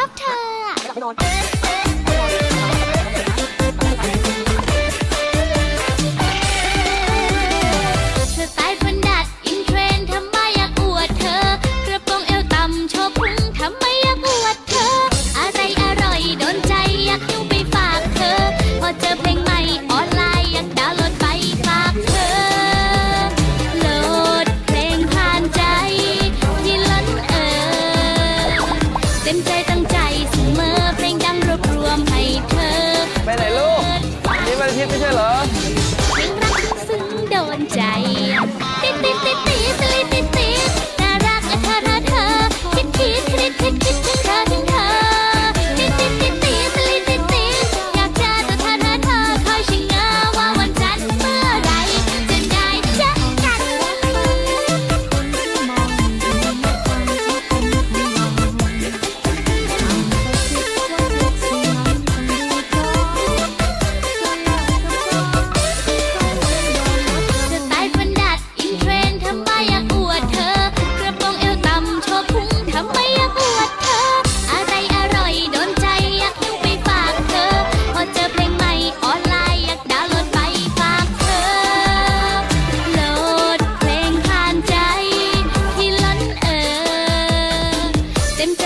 อบเธอ เต็มใจตั้งใจเสมอเพลงดังรวบรวมให้เธอ อยากอวดเธอ กระโปรงเอวต่ำโชพุงทำไมอยากอวดเธอ อะไรอร่อยโดนใจอยากยิ้วไปฝากเธอ พอเจอเพลงใหม่ออนไลน์อยากดาวน์โหลดไปฝากเธอ โหลดเพลงผ่านใจที่ล้นเออเต็มใจ